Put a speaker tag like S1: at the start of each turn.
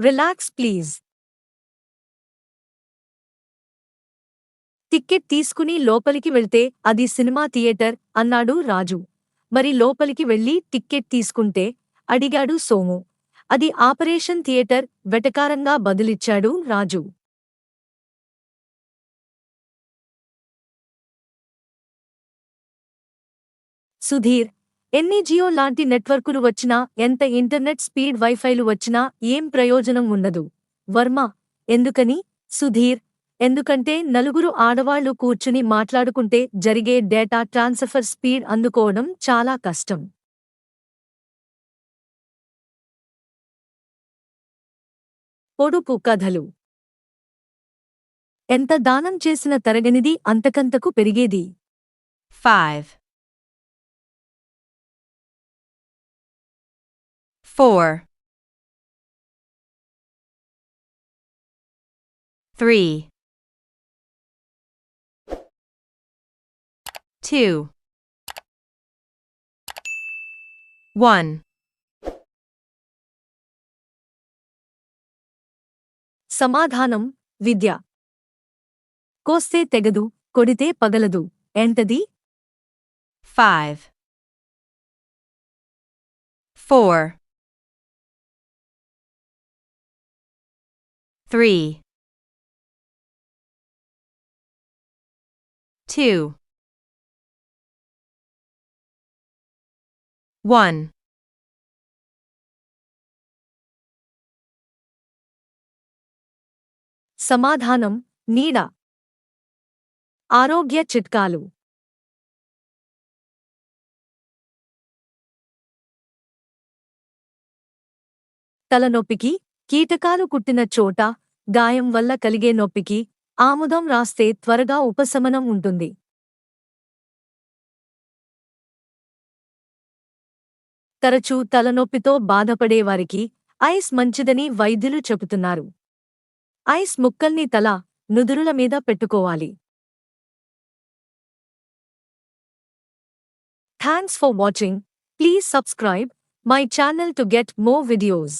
S1: Relax please ticket తీసుకుని లోపలికి వెళ్తే అది సినిమా థియేటర్ అన్నాడు రాజు. మరి లోపలికి వెళ్ళి టిక్కెట్ తీసుకుంటే అడిగాడు సోము. అది ఆపరేషన్ థియేటర్ వెటకారంగా బదులిచ్చాడు రాజు. సుధీర్ ఎన్ని జియో లాంటి నెట్వర్కులు వచ్చినా ఎంత ఇంటర్నెట్ స్పీడ్ వైఫైలు వచ్చినా ఏం ప్రయోజనం ఉండదు. వర్మ ఎందుకని? సుధీర్ ఎందుకంటే నలుగురు ఆడవాళ్ళు కూర్చుని మాట్లాడుకుంటే జరిగే డేటా ట్రాన్స్ఫర్ స్పీడ్ అందుకోవడం చాలా కష్టం. పొడుపు కథలు. ఎంత దానం చేసిన తరగనిది అంతకంతకు పెరిగేది.
S2: Five four, three, two, one.
S1: Samadhanam, Vidya. Koste tegadu, kodite pagaladu, entadi?
S2: Five. Four. 3 2 1
S1: సమాధానం నీడ. ఆరోగ్య చిట్కాలు. తలనొప్పికి కీటకాలు కుట్టిన చోట గాయం వల్ల కలిగే నొప్పికి ఆముదం రాస్తే త్వరగా ఉపశమనం ఉంటుంది. తరచూ తలనొప్పితో బాధపడేవారికి ఐస్ మంచిదని వైద్యులు చెబుతున్నారు. ఐస్ ముక్కల్ని తల నుదురుల మీద పెట్టుకోవాలి. Thanks for watching please subscribe my channel to get more videos